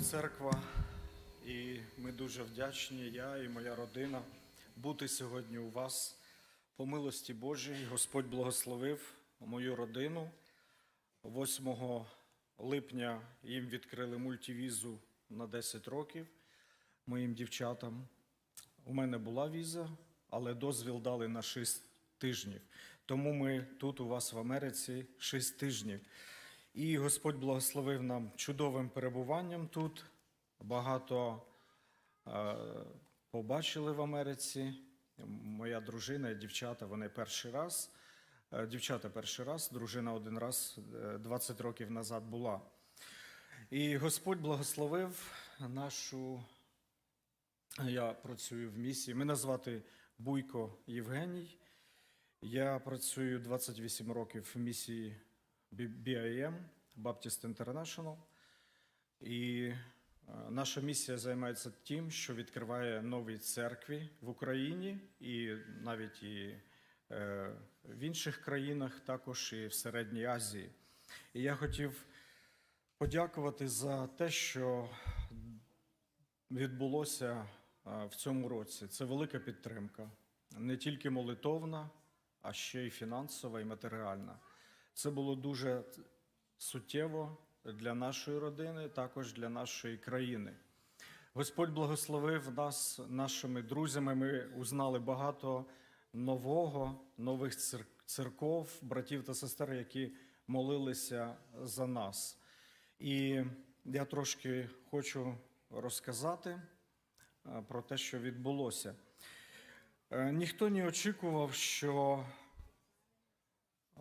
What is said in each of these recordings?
Церква, і ми дуже вдячні, я і моя родина, бути сьогодні у вас. По милості Божій Господь благословив мою родину. 8 липня їм відкрили мультивізу на 10 років моїм дівчатам. У мене була віза, але дозвіл дали на 6 тижнів. Тому ми тут у вас в Америці 6 тижнів. І Господь благословив нам чудовим перебуванням тут. Багато е, побачили в Америці. Моя дружина і дівчата вони перший раз. Е, Дівчата перший раз, дружина один раз е, 20 років назад була. І Господь благословив нашу. Я працюю в місії. Мене звати Буйко Євгеній. Я працюю 28 років в місії BIM, Baptist International. І е, наша місія займається тим, що відкриває нові церкві в Україні і навіть і е, в інших країнах, також і в Середній Азії. І я хотів подякувати за те, що відбулося е, в цьому році. Це велика підтримка, не тільки молитовна, а ще й фінансова і матеріальна. Це було дуже суттєво для нашої родини, також для нашої країни. Господь благословив нас нашими друзями. Ми узнали багато нового, нових церков, братів та сестер, які молилися за нас. І я трошки хочу розказати е, про те, що відбулося. Е, Ніхто не очікував, що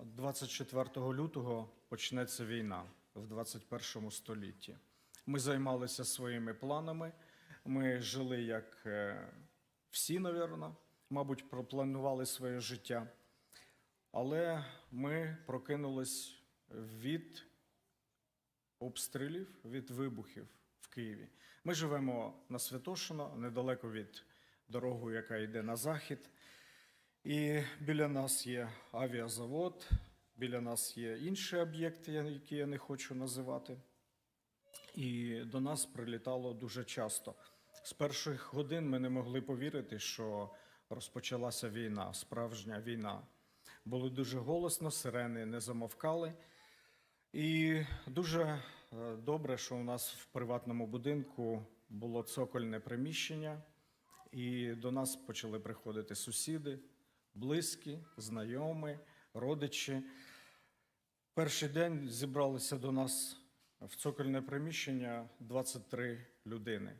24 лютого почнеться війна в 21 столітті. Ми займалися своїми планами. Ми жили як е, всі, навірно, мабуть, пропланували своє життя. Але ми прокинулись від обстрілів, від вибухів в Києві. Ми живемо на Святошино, недалеко від дороги, яка йде на захід. І біля нас є авіазавод, біля нас є інші об'єкти, які я не хочу називати. І до нас прилітало дуже часто. З перших годин ми не могли повірити, що розпочалася війна, справжня війна. Було дуже голосно, сирени не замовкали. І дуже е, добре, що у нас в приватному будинку було цокольне приміщення, і до нас почали приходити сусіди, близькі, знайомі, родичі. Перший день зібралися до нас в цокольне приміщення 23 людини.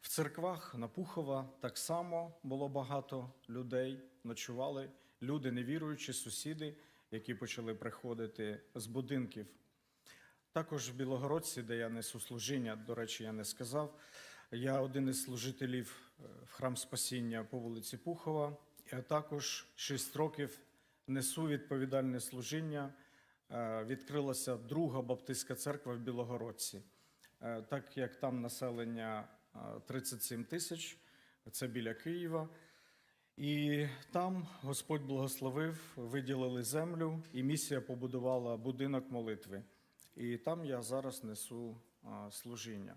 В церквах на Пухова так само було багато людей, ночували люди, невіруючі, сусіди, які почали приходити з будинків. Також в Білогородці, де я несу служіння, до речі, я не сказав. Я один із служителів е, в храм Спасіння по вулиці Пухова. Я також 6 років несу відповідальне служіння. Е, Відкрилася друга баптистська церква в Білогородці. Е, Так як там населення е, 37 тисяч, це біля Києва. І там Господь благословив, виділили землю, і місія побудувала будинок молитви. І там я зараз несу служіння.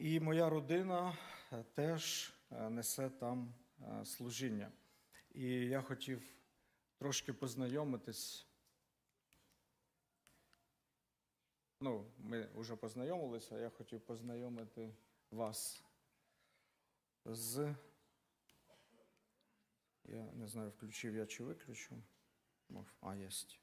І моя родина е, теж е, несе там е, служіння. І я хотів трошки познайомитись. Ну, ми вже познайомилися, я хотів познайомити вас з. Я не знаю, включив я чи виключив. Мов- А, єсть.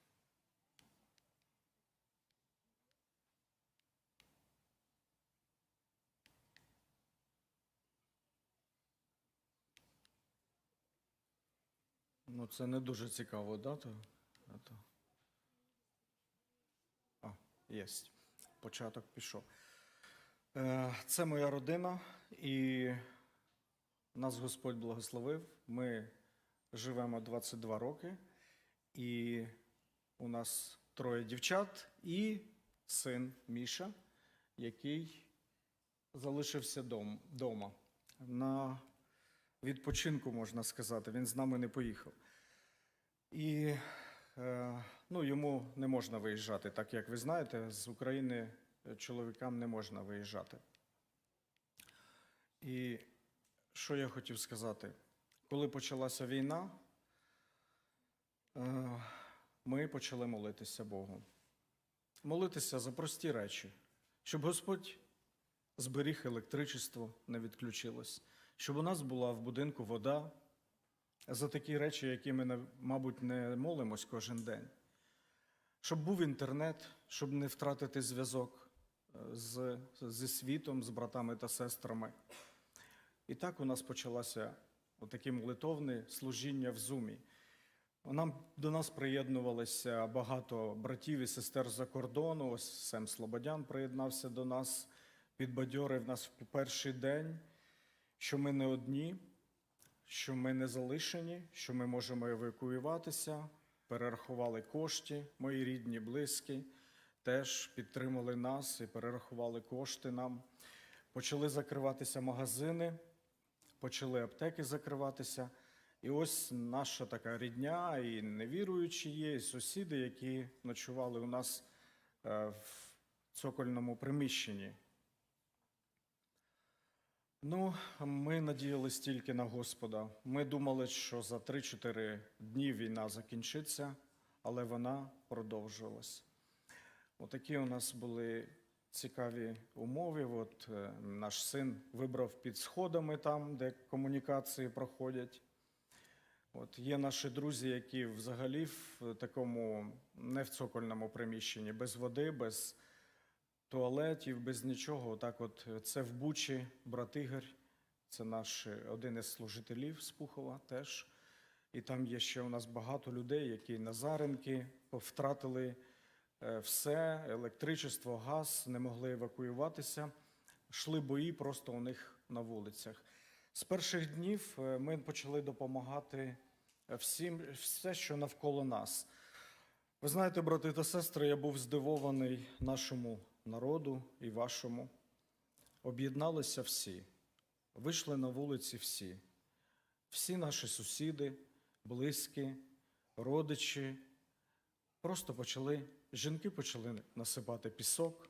Ну, це не дуже цікаво, да? То, а єсть. Початок пішов. Е, Це моя родина, і нас Господь благословив. Ми живемо 22 роки, і у нас троє дівчат і син Міша, який залишився вдома. На відпочинку, можна сказати, він з нами не поїхав. І е, ну, йому не можна виїжджати, так як ви знаєте, з України е, чоловікам не можна виїжджати. І що я хотів сказати? Коли почалася війна, е, ми почали молитися Богу. Молитися за прості речі, щоб Господь зберіг електричество, не відключилось, щоб у нас була в будинку вода, за такі речі, які ми, мабуть, не молимось кожен день. Щоб був інтернет, щоб не втратити зв'язок е, з, зі світом, з братами та сестрами. І так у нас почалося отаке молитовне служіння в Зумі. Нам, до нас приєднувалися багато братів і сестер за кордону. Ось Сем Слободян приєднався до нас, підбадьорив нас в перший день, що ми не одні, що ми не залишені, що ми можемо евакуюватися, перерахували кошти, мої рідні, близькі, теж підтримали нас і перерахували кошти нам. Почали закриватися магазини, почали аптеки закриватися. І ось наша така рідня, і невіруючі є, і сусіди, які ночували у нас е, в цокольному приміщенні. Ну, ми надіялись тільки на Господа. Ми думали, що за 3-4 дні війна закінчиться, але вона продовжувалась. Отакі у нас були цікаві умови. От е, наш син вибрав під сходами там, де комунікації проходять. От є наші друзі, які взагалі в такому не в цокольному приміщенні, без води, без туалетів, без нічого. Отак, от це в Бучі, брат Ігор, це наш е, один із служителів з Пухова теж. І там є ще у нас багато людей, які Назаренки втратили е, все, електричество, газ, не могли евакуюватися. Йшли бої просто у них на вулицях. З перших днів е, ми почали допомагати всім, все, що навколо нас. Ви знаєте, брати та сестри, я був здивований нашому народу і вашому. Об'єдналися всі, вийшли на вулиці всі, всі наші сусіди, близькі, родичі. Просто почали, жінки почали насипати пісок.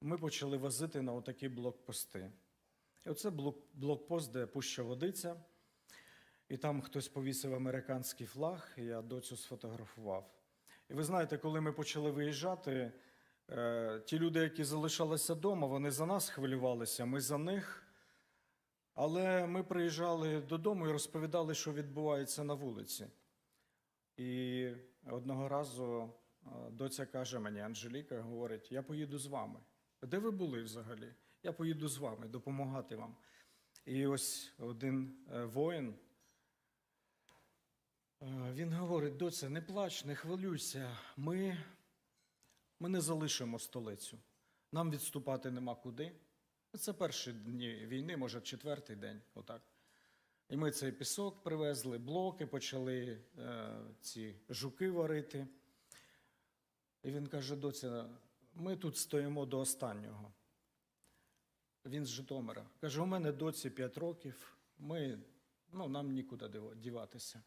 Ми почали возити на отакі блокпости. І оце блокпост, де пуща водиця, і там хтось повісив американський флаг, і я доцю сфотографував. І ви знаєте, коли ми почали виїжджати, ті люди, які залишалися вдома, вони за нас хвилювалися, ми за них. Але ми приїжджали додому і розповідали, що відбувається на вулиці. І одного разу е, доця каже мені, Анжеліка, говорить: я поїду з вами. Де ви були взагалі? Я поїду з вами допомагати вам. І ось один е, воїн. е, Він говорить: доця, не плач, не хвилюйся. Ми, ми не залишимо столицю. Нам відступати нема куди. Це перші дні війни, може, четвертий день, отак. І ми цей пісок привезли, блоки, почали е, ці жуки варити. І він каже: доця, ми тут стоїмо до останнього. Він з Житомира. Каже: у мене доці 5 років, ми, ну, нам нікуди діватися.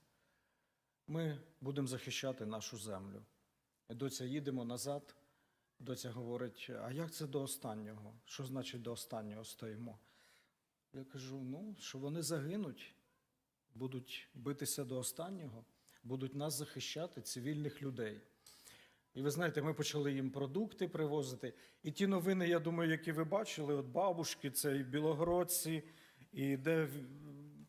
Ми будемо захищати нашу землю. Доця їдемо назад. Доця говорить: а як це до останнього? Що значить до останнього стоїмо? Я кажу: ну, що вони загинуть, будуть битися до останнього, будуть нас захищати, цивільних людей. І ви знаєте, ми почали їм продукти привозити. І ті новини, я думаю, які ви бачили, от бабушки, це і білогородці, і де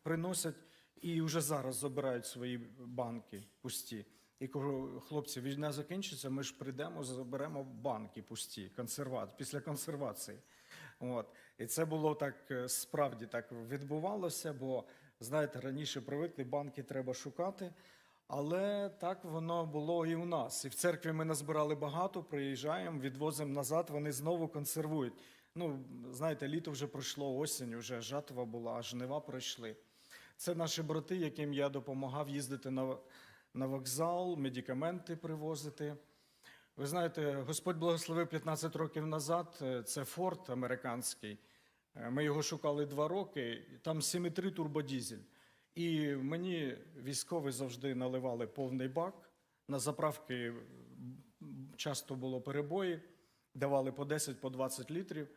приносять, і вже зараз забирають свої банки пусті. І кажу, хлопці, війна закінчиться, ми ж прийдемо, заберемо банки пусті, консерват, після консервації. От. І це було так е, справді так відбувалося, бо знаєте, раніше привикли, банки треба шукати. Але так воно було і у нас. І в церкві ми назбирали багато, приїжджаємо, відвозимо назад, вони знову консервують. Ну, знаєте, літо вже пройшло, осінь, вже жатва була, жнива пройшли. Це наші брати, яким я допомагав їздити на, на вокзал, медикаменти привозити. Ви знаєте, Господь благословив 15 років назад. е, Це Форд американський. Е, Ми його шукали два роки. Там 7,3 турбодізель. І мені військові завжди наливали повний бак. На заправки часто було перебої. давали по 10, по 20 літрів.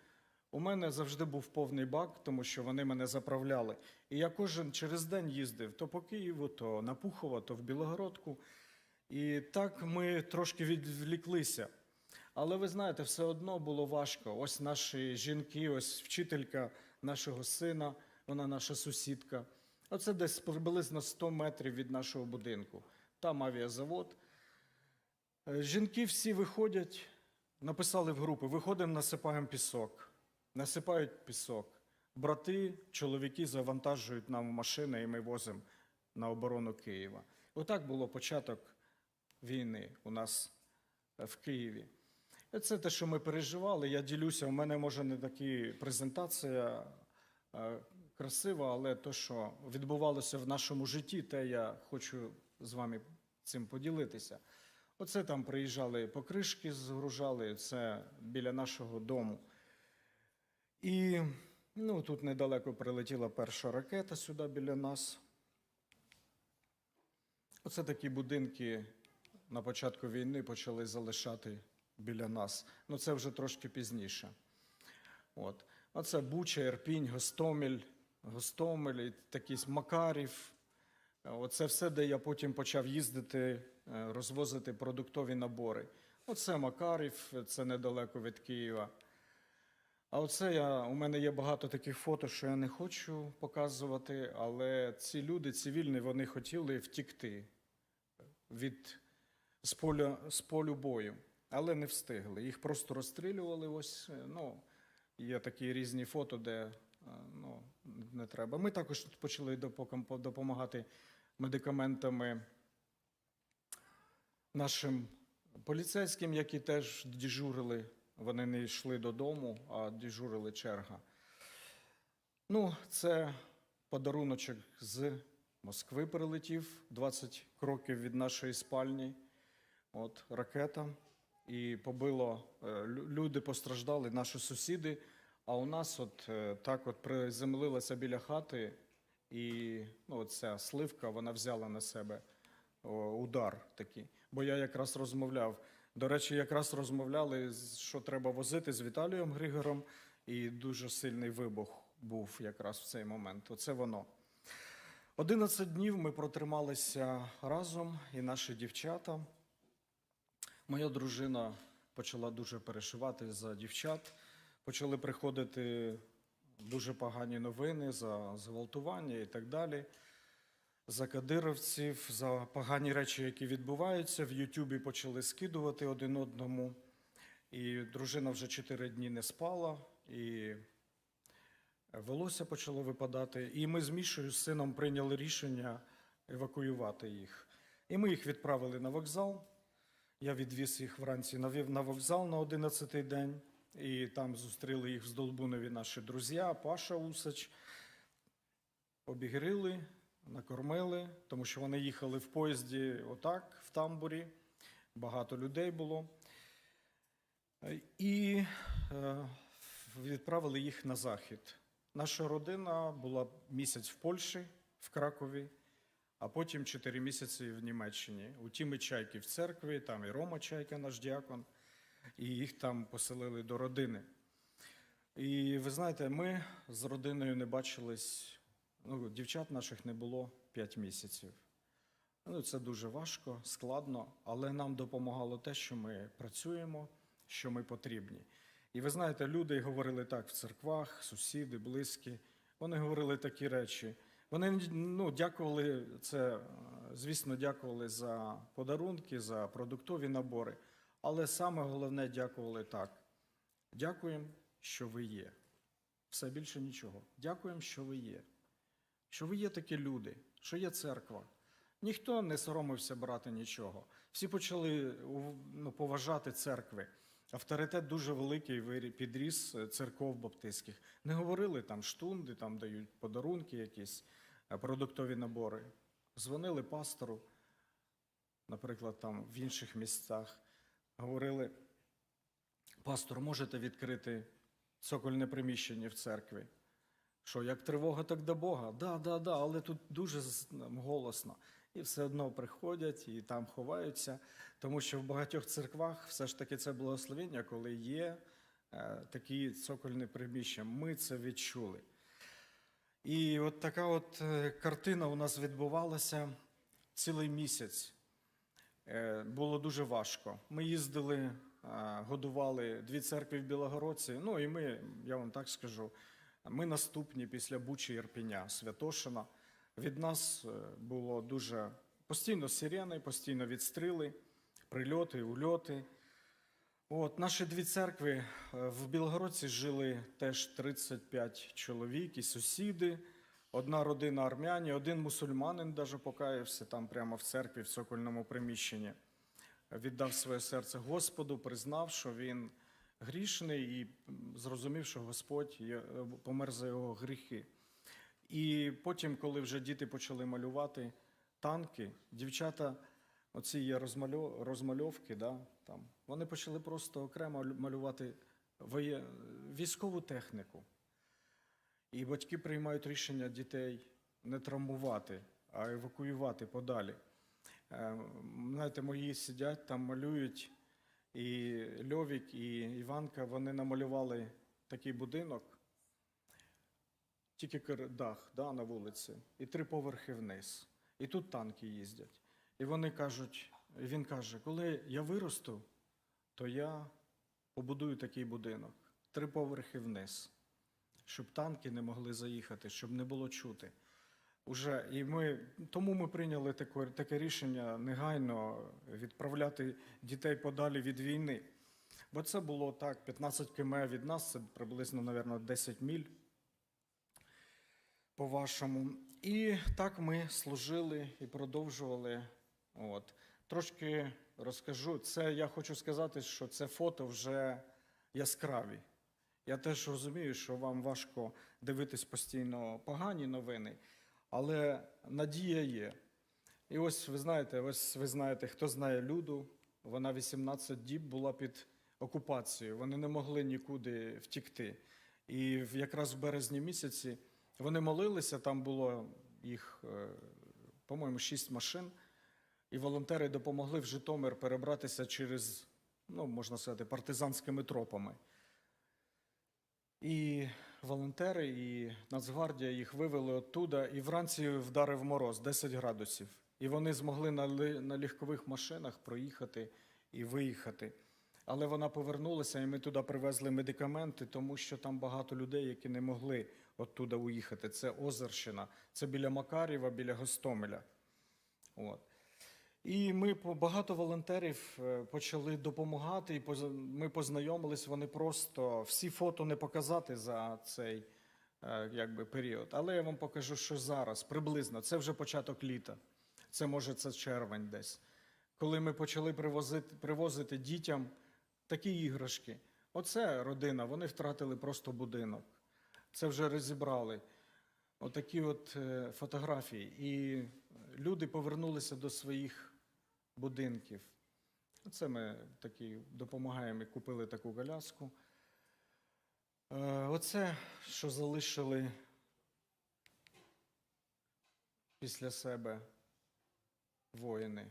У мене завжди був повний бак, тому що вони мене заправляли. І я кожен через день їздив то по Києву, то на Пухово, то в Білогородку. І так ми трошки відвліклися. Але ви знаєте, все одно було важко. Ось наші жінки, ось вчителька нашого сина, вона наша сусідка. Оце десь приблизно 100 метрів від нашого будинку. Там авіазавод. Е, Жінки всі виходять, написали в групи: виходимо, насипаємо пісок. Насипають пісок. Брати, чоловіки завантажують нам машини, і ми возимо на оборону Києва. Отак було початок війни у нас е, в Києві. І Це те, що ми переживали. Я ділюся. У мене може не така презентація е, красива, але те, що відбувалося в нашому житті, те я хочу з вами цим поділитися. Оце там приїжджали покришки, згружали, це біля нашого дому. І ну, тут недалеко прилетіла перша ракета сюди біля нас. Оце такі будинки на початку війни почали залишати біля нас. Ну, це вже трошки пізніше. От. Оце Буча, Ірпінь, Гостомель, Гостомель, і такий Макарів. Оце все, де я потім почав їздити, е, розвозити продуктові набори. Оце Макарів, це недалеко від Києва. А оце я, у мене є багато таких фото, що я не хочу показувати, але ці люди цивільні, вони хотіли втікти від з поля, з полю бою, але не встигли. Їх просто розстрілювали. Ось е, ну, є такі різні фото, де е, ну, не треба. Ми також почали допомагати медикаментами нашим поліцейським, які теж дежурили. Вони не йшли додому, а дежурили черга. Ну, це подаруночок з Москви прилетів 20 кроків від нашої спальні. От ракета. І побило, е, люди постраждали, наші сусіди. А у нас от е, так от приземлилася біля хати, і ну, ця сливка вона взяла на себе удар такий. Бо я якраз розмовляв. До речі, якраз розмовляли, що треба возити з Віталієм Григором, і дуже сильний вибух був якраз в цей момент. Оце воно. 11 днів ми протрималися разом, і наші дівчата. Моя дружина почала дуже переживати за дівчат. Почали приходити дуже погані новини за зґвалтування і так далі. За кадировців, за погані речі, які відбуваються. В Ютубі почали скидувати один одному. І дружина вже чотири дні не спала, і волосся почало випадати. І ми з Мішою з сином прийняли рішення евакуювати їх. І ми їх відправили на вокзал. Я відвіз їх вранці на вокзал на 11-й день, і там зустріли їх в Здолбунові наші друзі, Паша Усач. Обігрили, накормили, тому що вони їхали в поїзді отак, в тамбурі. Багато людей було. І е, відправили їх на захід. Наша родина була місяць в Польщі, в Кракові, а потім 4 місяці в Німеччині. У Тіми Чайки в церкві, там і Рома Чайка, наш діакон, і їх там поселили до родини. І ви знаєте, ми з родиною не бачились, ну, дівчат наших не було 5 місяців. Ну, це дуже важко, складно, але нам допомагало те, що ми працюємо, що ми потрібні. І ви знаєте, люди говорили так в церквах, сусіди, близькі. Вони говорили такі речі. Вони ну, дякували це, звісно, дякували за подарунки, за продуктові набори. Але саме головне дякували так. Дякуємо, що ви є. Все більше нічого. Дякуємо, що ви є. Що ви є такі люди, що є церква. Ніхто не соромився брати нічого. Всі почали ну, поважати церкви. Авторитет дуже великий підріс е, церков баптистських. Не говорили там штунди, там дають подарунки, якісь е, продуктові набори. Дзвонили пастору, наприклад, там в інших місцях. Говорили, пастор, можете відкрити цокольне приміщення в церкві? Що, як тривога, так до Бога? Да, да, да, але тут дуже голосно. і все одно приходять і там ховаються, тому що в багатьох церквах все ж таки це благословення, коли є е, такі цокольні приміщення. Ми це відчули. І от така от е, картина у нас відбувалася цілий місяць. Е, Було дуже важко. Ми їздили, е, годували дві церкви в Білогородці. Ну і ми, я вам так скажу, ми наступні після Бучі Ірпіня, Святошина. Від нас е, було дуже постійно сирени, постійно відстріли, прильоти, ульоти. От, наші дві церкви е, в Білгородці жили теж 35 чоловік і сусіди. Одна родина армяні, один мусульманин даже покаявся там прямо в церкві, в цокольному приміщенні. Віддав своє серце Господу, признав, що він грішний, і зрозумів, що Господь е, помер за його гріхи. І потім, коли вже діти почали малювати танки, дівчата, оці є розмальо- розмальовки, да, там, вони почали просто окремо малювати військову техніку. І батьки приймають рішення дітей не травмувати, а евакуювати подалі. Е, Знаєте, мої сидять там малюють, і Льовік, і Іванка вони намалювали такий будинок, тільки дах да, на вулиці, і три поверхи вниз. І тут танки їздять. І вони кажуть, він каже, коли я виросту, то я побудую такий будинок, три поверхи вниз, щоб танки не могли заїхати, щоб не було чути. Уже, і ми, тому ми прийняли таке, таке рішення негайно відправляти дітей подалі від війни. Бо це було так, 15 км від нас, це приблизно, мабуть, 10 міль по-вашому. І так ми служили і продовжували. От. Трошки розкажу. Це я хочу сказати, що це фото вже яскраві. Я теж розумію, що вам важко дивитись постійно погані новини, але надія є. І ось ви знаєте, ось ви знаєте, хто знає Люду, вона 18 діб була під окупацією. Вони не могли нікуди втікти. І якраз в березні місяці вони молилися, там було їх, е, по-моєму, шість машин, і волонтери допомогли в Житомир перебратися через, ну, можна сказати, партизанськими тропами. І волонтери, і Нацгвардія їх вивели оттуда, і вранці вдарив мороз 10 градусів. І вони змогли на, на легкових машинах проїхати і виїхати. Але вона повернулася, і ми туди привезли медикаменти, тому що там багато людей, які не могли оттуда уїхати. Це Озерщина, це біля Макарєва, біля Гостомеля. От. І ми багато волонтерів е, почали допомагати, і ми познайомились. Вони просто всі фото не показати за цей е, якби, період. Але я вам покажу, що зараз приблизно це вже початок літа. Це може це червень десь. Коли ми почали привозити, привозити дітям такі іграшки. Оце родина, вони втратили просто будинок. Це вже розібрали. Отакі от е, фотографії. І люди повернулися до своїх будинків. Це ми такі допомагаємо і купили таку коляску. Е, Оце, що залишили після себе воїни.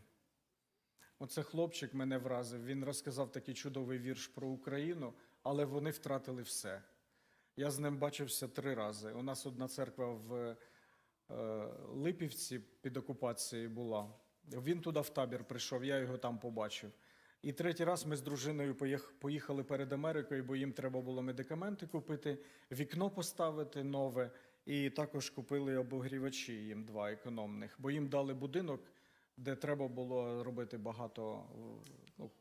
Оце хлопчик мене вразив. Він розказав такий чудовий вірш про Україну, але вони втратили все. Я з ним бачився три рази. У нас одна церква в е, Липівці під окупацією була. Він туди в табір прийшов, я його там побачив. І третій раз ми з дружиною поїхали перед Америкою, бо їм треба було медикаменти купити, вікно поставити нове, і також купили обогрівачі їм два економних, бо їм дали будинок, де треба було робити багато. Ну,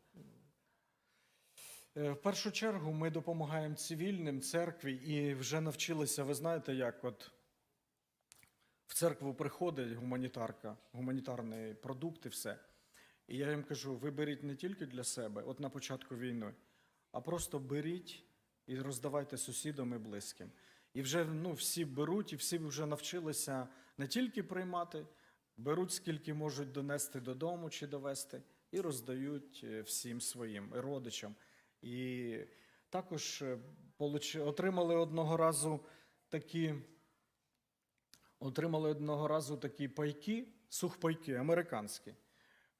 Е, В першу чергу ми допомагаємо цивільним церкві і вже навчилися, ви знаєте, як от в церкву приходить гуманітарка, гуманітарні продукти, все. І я їм кажу: ви беріть не тільки для себе, от на початку війни, а просто беріть і роздавайте сусідам і близьким. І вже ну, всі беруть, і всі вже навчилися не тільки приймати, беруть скільки можуть донести додому чи довести, і роздають е, всім своїм родичам. І також е, отримали одного разу такі, отримали одного разу такі пайки сухпайки, американські.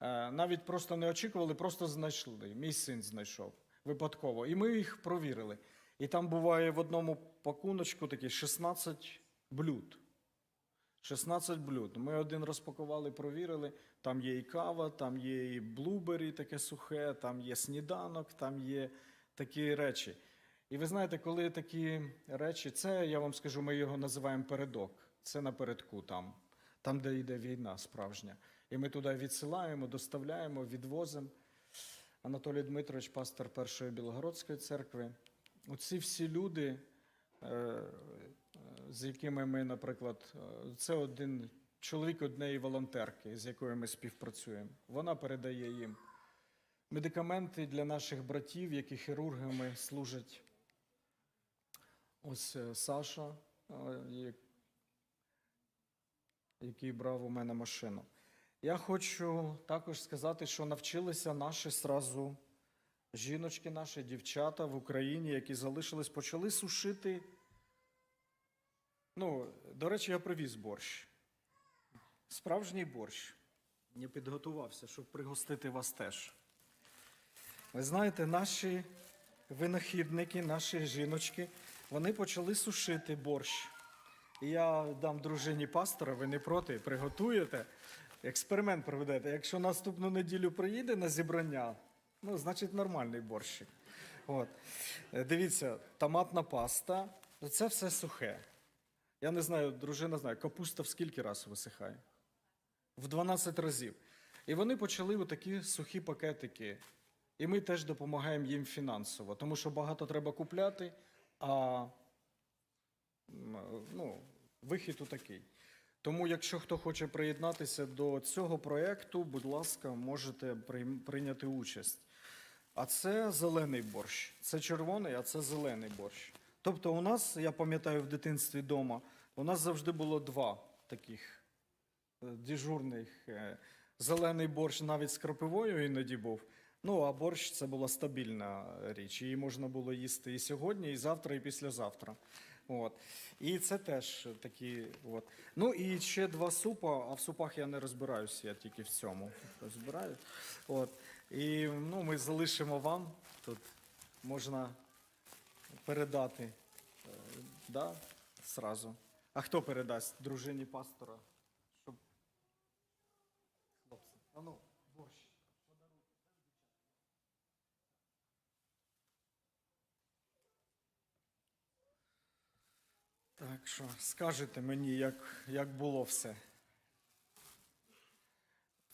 Е, Навіть просто не очікували, просто знайшли. Мій син знайшов випадково. І ми їх провірили. І там буває в одному пакуночку такі 16 блюд. 16 блюд. Ми один розпакували, провірили. Там є і кава, там є і блубері, таке сухе, там є сніданок, там є такі речі. І ви знаєте, коли такі речі, це я вам скажу, ми його називаємо передок. Це напередку там, там, де йде війна справжня. І ми туди відсилаємо, доставляємо, відвозимо. Анатолій Дмитрович, пастор Першої Білогородської церкви. Оці всі люди, е, з якими ми, наприклад, е, це один чоловік однієї волонтерки, з якою ми співпрацюємо. Вона передає їм медикаменти для наших братів, які хірургами служать. Ось е, Саша, який брав у мене машину. Я хочу також сказати, що навчилися наші сразу жіночки, наші дівчата в Україні, які залишились, почали сушити. Ну, до речі, я привіз борщ. Справжній борщ. Я підготувався, щоб пригостити вас теж. Ви знаєте, наші винахідники, наші жіночки, вони почали сушити борщ. Я дам дружині пастора, ви не проти, приготуєте, експеримент проведете. Якщо наступну неділю приїде на зібрання, ну, значить нормальний борщик. От. Е, Дивіться, томатна паста, це все сухе. Я не знаю, дружина знає, капуста в скільки разів висихає? В 12 разів. І вони почали отакі сухі пакетики. І ми теж допомагаємо їм фінансово, тому що багато треба купляти, а ну, вихід у такий. Тому, якщо хто хоче приєднатися до цього проєкту, будь ласка, можете прийняти участь. А це зелений борщ. Це червоний, а це зелений борщ. Тобто, у нас, я пам'ятаю, в дитинстві вдома, у нас завжди було два таких е, дежурних. е, Зелений борщ навіть з крапивою іноді був. Ну, а борщ це була стабільна річ. Її можна було їсти і сьогодні, і завтра, і післязавтра. От. І це теж такі. От. Ну і ще два супа, а в супах я не розбираюся, я тільки в цьому розбираю. От. І ну, ми залишимо вам тут можна передати. Е, Да, сразу. А хто передасть? Дружині пастора? Щоб... Хлопці, а ну, борщ. Так що скажете мені, як, як було все.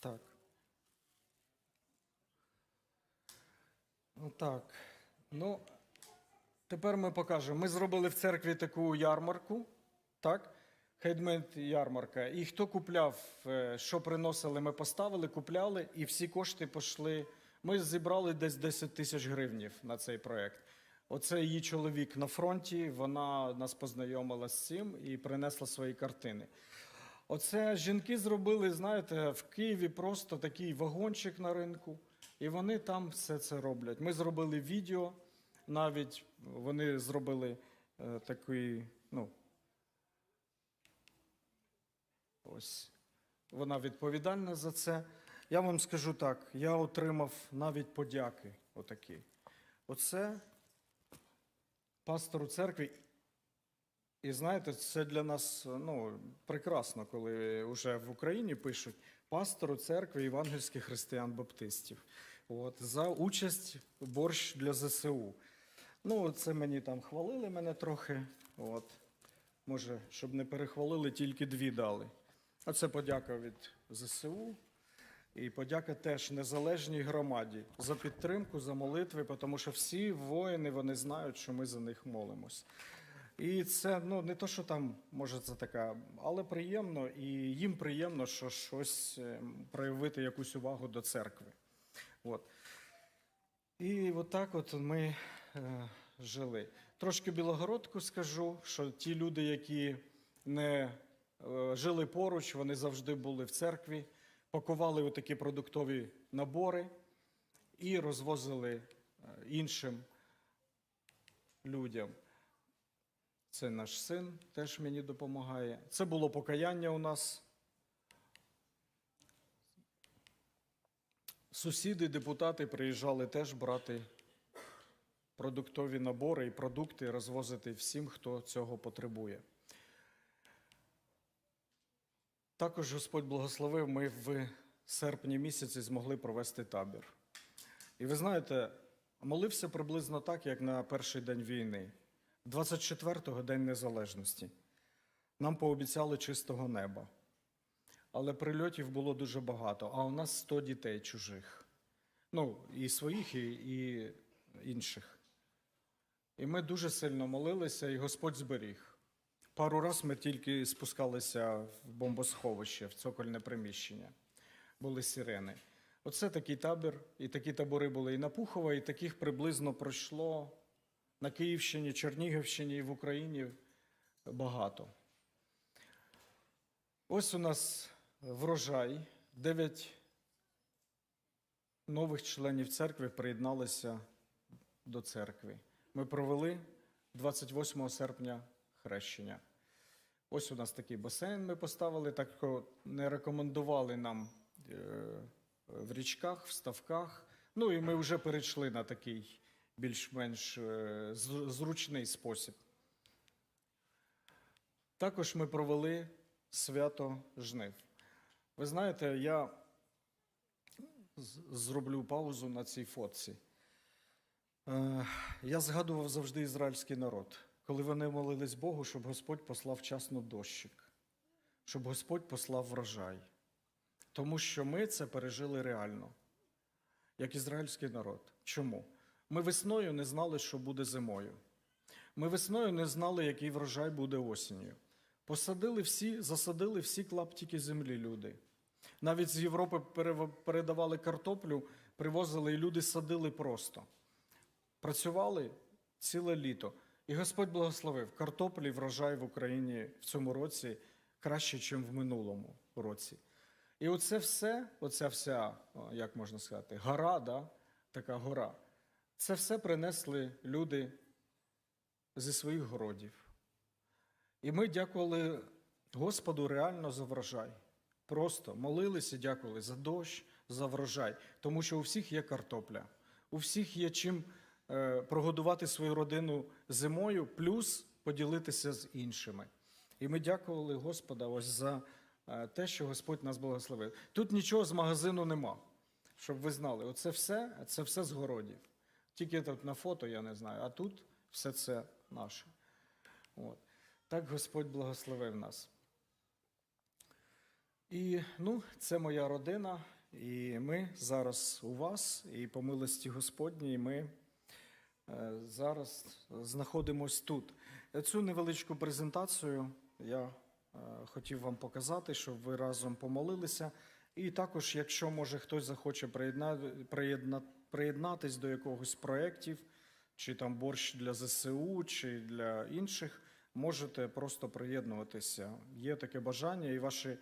Так. Ну так. Ну, тепер ми покажемо. Ми зробили в церкві таку ярмарку, так? Хейдмейд ярмарка. І хто купляв, е, що приносили, ми поставили, купляли, і всі кошти пішли. Ми зібрали десь 10 тисяч гривнів на цей проєкт. Оце її чоловік на фронті, вона нас познайомила з цим і принесла свої картини. Оце жінки зробили, знаєте, в Києві просто такий вагончик на ринку, і вони там все це роблять. Ми зробили відео, навіть вони зробили е, такий, ну, ось, вона відповідальна за це. Я вам скажу так, я отримав навіть подяки отакі. Оце пастору церкви. І знаєте, це для нас ну, прекрасно, коли вже в Україні пишуть пастору церкви євангельських християн-баптистів. От, за участь борщ для ЗСУ. Ну, це мені там хвалили мене трохи. От. Може, щоб не перехвалили, тільки дві дали. А це подяка від ЗСУ. І подяка теж незалежній громаді за підтримку, за молитви, тому що всі воїни вони знають, що ми за них молимось. І це ну не то, що там може це така, але приємно, і їм приємно, що щось е, проявити якусь увагу до церкви. От. І отак от ми е, жили. Трошки Білогородку скажу, що ті люди, які не е, жили поруч, вони завжди були в церкві, пакували такі продуктові набори і розвозили е, іншим людям. Це наш син теж мені допомагає. Це було покаяння у нас. Сусіди, депутати приїжджали теж брати продуктові набори і продукти, розвозити всім, хто цього потребує. Також Господь благословив, ми в серпні місяці змогли провести табір. І ви знаєте, молився приблизно так, як на перший день війни, 24-го День Незалежності. Нам пообіцяли чистого неба. Але прильотів було дуже багато, а у нас 100 дітей чужих. Ну, і своїх, і, і інших. І ми дуже сильно молилися, і Господь зберіг. Пару раз ми тільки спускалися в бомбосховище, в цокольне приміщення. Були сирени. Оце такий табір, і такі табори були і на Пухова, і таких приблизно пройшло на Київщині, Чернігівщині і в Україні багато. Ось у нас врожай. Дев'ять нових членів церкви приєдналися до церкви. Ми провели 28 серпня хрещення. Ось у нас такий басейн ми поставили, так не рекомендували нам е, в річках, в ставках. Ну і ми вже перейшли на такий більш-менш е, зручний спосіб. Також ми провели свято жнив. Ви знаєте, я зроблю паузу на цій фотці. Е, Я згадував завжди ізраїльський народ, коли вони молились Богу, щоб Господь послав вчасно дощик, щоб Господь послав врожай. Тому що ми це пережили реально, як ізраїльський народ. Чому? Ми весною не знали, що буде зимою. Ми весною не знали, який врожай буде осінню. Посадили всі, засадили всі клаптики землі люди. Навіть з Європи передавали картоплю, привозили, і люди садили просто. Працювали ціле літо. І Господь благословив картоплі врожай в Україні в цьому році краще, ніж в минулому році. І оце все, оця вся, як можна сказати, гора, да? така гора, це все принесли люди зі своїх городів. І ми дякували Господу реально за врожай. Просто молилися, дякували за дощ, за врожай, тому що у всіх є картопля, у всіх є чим прогодувати свою родину зимою, плюс поділитися з іншими. І ми дякували Господа ось за е, те, що Господь нас благословив. Тут нічого з магазину нема, щоб ви знали. Оце все, це все з городів. Тільки тут на фото я не знаю, а тут все це наше. От. Так Господь благословив нас. І ну, це моя родина, і ми зараз у вас, і по милості Господній ми е, зараз знаходимось тут. Цю невеличку презентацію я е, хотів вам показати, щоб ви разом помолилися. І також, якщо може хтось захоче приєдна- приєднатись до якогось проєктів, чи там борщ для ЗСУ, чи для інших, можете просто приєднуватися. Є таке бажання, і ваші,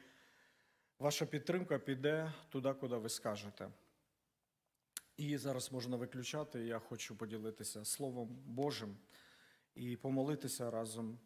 ваша підтримка піде туди, куди ви скажете. І зараз можна виключати. Я хочу поділитися Словом Божим і помолитися разом